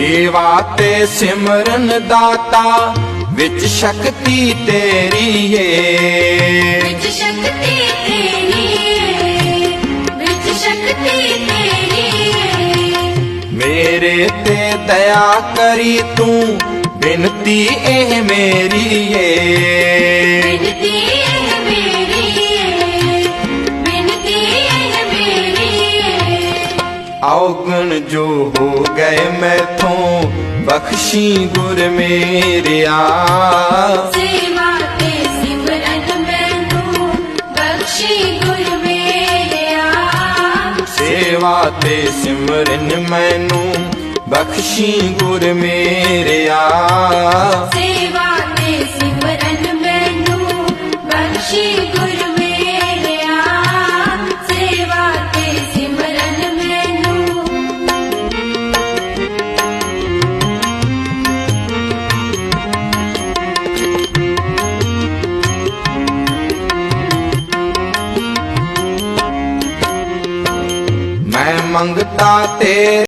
ਸੇਵਾ ਤੇ ਸਿਮਰਨ ਦਾਤਾ ਵਿੱਚ ਸ਼ਕਤੀ ਤੇਰੀ ਏ ਵਿੱਚ ਸ਼ਕਤੀ ਤੇਰੀ ਏ, ਵਿੱਚ ਸ਼ਕਤੀ ਤੇਰੀ ਏ। ਮੇਰੇ ਤੇ ਦਇਆ ਕਰੀ ਤੂੰ ਬਿਨਤੀ ਇਹ ਮੇਰੀ ਏ ਔਗਣ ਜੋ ਹੋ ਗਏ ਮੈਥੋਂ ਬਖਸ਼ੀ ਗੁਰ ਮੇਰਿਆ। ਸੇਵਾ ਤੇ ਸਿਮਰਨ ਮੈਨੂੰ ਬਖਸ਼ੀ ਗੁਰ ਮੇਰਿਆ। ਸੇਵਾ ਤੇ ਸਿਮਰਨ ਮੈਨੂੰ ਬਖਸ਼ੀ ਗੁਰ ਮੇਰਿਆ। ਸੇਵਾ ਤੇ ਸਿਮਰਨ ਮੈਨੂੰ ਬਖਸ਼ੀ ਮੈਂ ਮੰਗਤਾ ਤੇ